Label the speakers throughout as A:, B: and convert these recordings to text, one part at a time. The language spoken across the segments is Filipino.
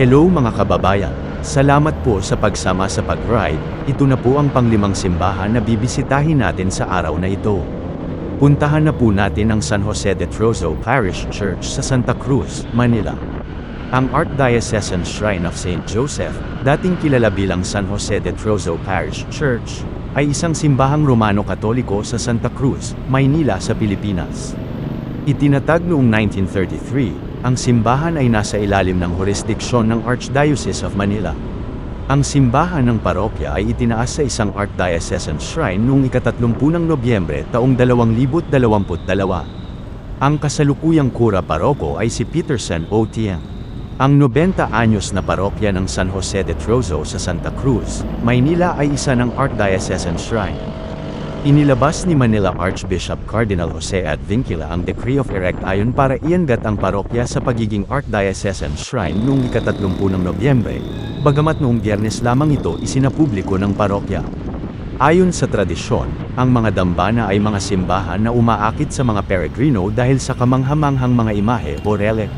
A: Hello mga kababayan. Salamat po sa pagsama sa pag-ride. Ito na po ang panglimang simbahan na bibisitahin natin sa araw na ito. Puntahan na po natin ang San Jose de Trozo Parish Church sa Santa Cruz, Manila. Ang Archdiocesan Shrine of St. Joseph, dating kilala bilang San Jose de Trozo Parish Church, ay isang simbahang Romano-Katoliko sa Santa Cruz, Maynila sa Pilipinas. Itinatag noong 1933, ang simbahan ay nasa ilalim ng jurisdiksyon ng Archdiocese of Manila. Ang simbahan ng parokya ay itinaas sa isang Archdiocesan Shrine noong ikatatlumpun ng Nobyembre taong 2022. Ang kasalukuyang kura paroko ay si Peterson O. Tien. Ang 90 anyos na parokya ng San Jose de Trozo sa Santa Cruz, Maynila ay isa ng Archdiocesan Shrine. Inilabas ni Manila Archbishop Cardinal Jose Advincula ang Decree of Erect ayon para iangat ang parokya sa pagiging Archdiocesan Shrine noong ikatatlumpun ng Nobyembre, bagamat noong biyernes lamang ito isinapubliko ng parokya. Ayon sa tradisyon, ang mga dambana ay mga simbahan na umaakit sa mga peregrino dahil sa kamanghamanghang mga imahe o relic.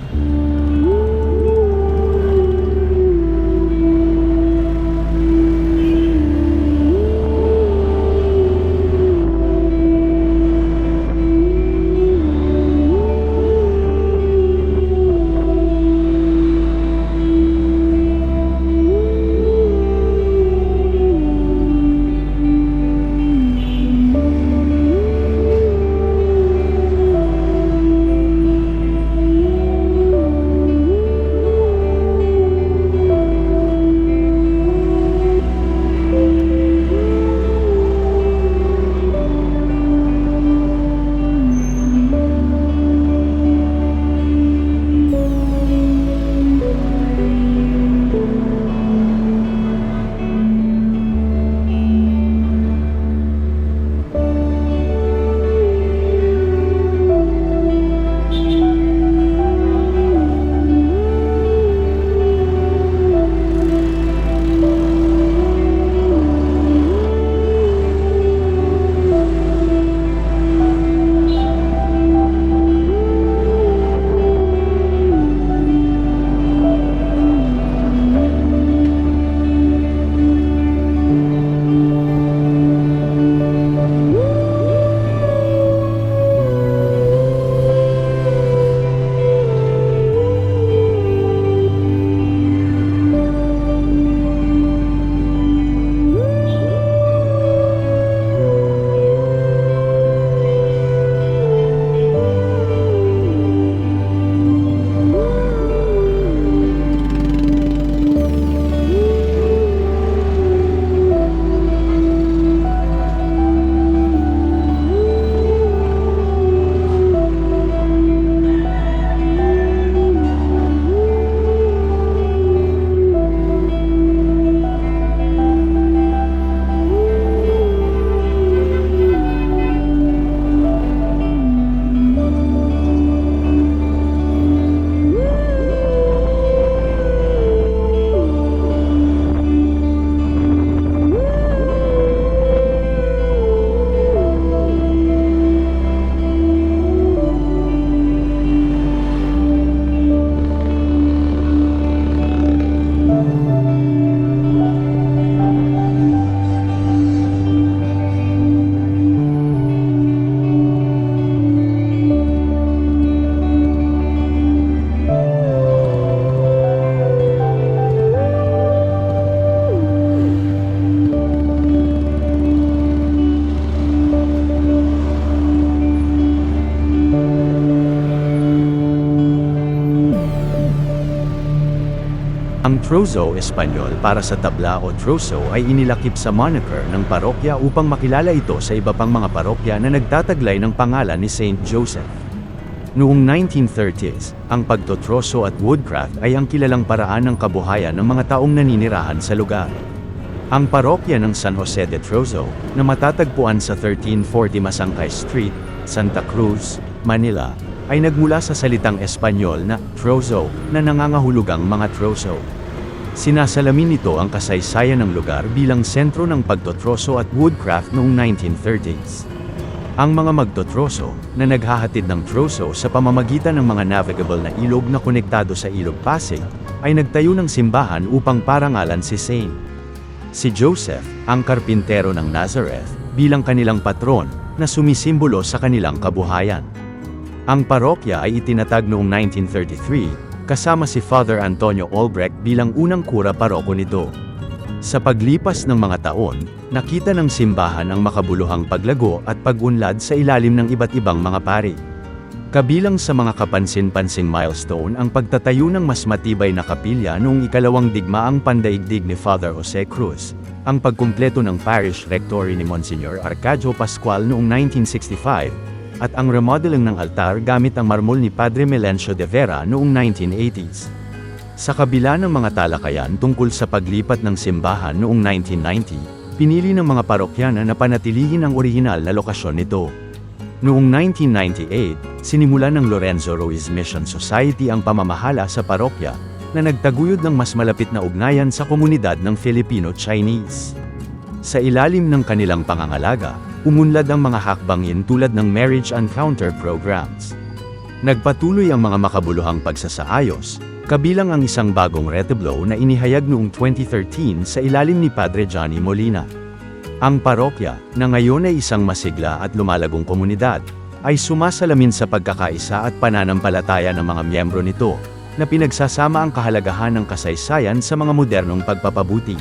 A: Ang Trozo Espanyol para sa tabla o Trozo ay inilakip sa moniker ng parokya upang makilala ito sa iba pang mga parokya na nagtataglay ng pangalan ni Saint Joseph. Noong 1930s, ang pagtotroso at woodcraft ay ang kilalang paraan ng kabuhayan ng mga taong naninirahan sa lugar. Ang parokya ng San Jose de Trozo, na matatagpuan sa 1340 Masangkay Street, Santa Cruz, Manila, ay nagmula sa salitang Espanyol na trozo na nangangahulugang mga trozo. Sinasalamin nito ang kasaysayan ng lugar bilang sentro ng pagtotroso at woodcraft noong 1930s. Ang mga magtotroso, na naghahatid ng troso sa pamamagitan ng mga navigable na ilog na konektado sa ilog Pasig, ay nagtayo ng simbahan upang parangalan si Saint. Si Joseph, ang karpintero ng Nazareth, bilang kanilang patron, na sumisimbolo sa kanilang kabuhayan. Ang parokya ay itinatag noong 1933, kasama si Father Antonio Albrecht bilang unang kura paroko nito. Sa paglipas ng mga taon, nakita ng simbahan ang makabuluhang paglago at pag-unlad sa ilalim ng iba't ibang mga pari. Kabilang sa mga kapansin-pansing milestone ang pagtatayo ng mas matibay na kapilya noong ikalawang digmaang pandaigdig ni Father Jose Cruz, ang pagkumpleto ng parish rectory ni Monsignor Arcadio Pascual noong 1965, at ang remodeling ng altar gamit ang marmol ni Padre Melencio de Vera noong 1980s. Sa kabila ng mga talakayan tungkol sa paglipat ng simbahan noong 1990, pinili ng mga parokyana na panatilihin ang orihinal na lokasyon nito. Noong 1998, sinimulan ng Lorenzo Ruiz Mission Society ang pamamahala sa parokya, na nagtaguyod ng mas malapit na ugnayan sa komunidad ng Filipino-Chinese. Sa ilalim ng kanilang pangangalaga, umunlad ang mga hakbangin tulad ng marriage encounter programs. Nagpatuloy ang mga makabuluhang pagsasaayos, kabilang ang isang bagong retablo na inihayag noong 2013 sa ilalim ni Padre Johnny Molina. Ang parokya, na ngayon ay isang masigla at lumalagong komunidad, ay sumasalamin sa pagkakaisa at pananampalataya ng mga miyembro nito, na pinagsasama ang kahalagahan ng kasaysayan sa mga modernong pagpapabuti.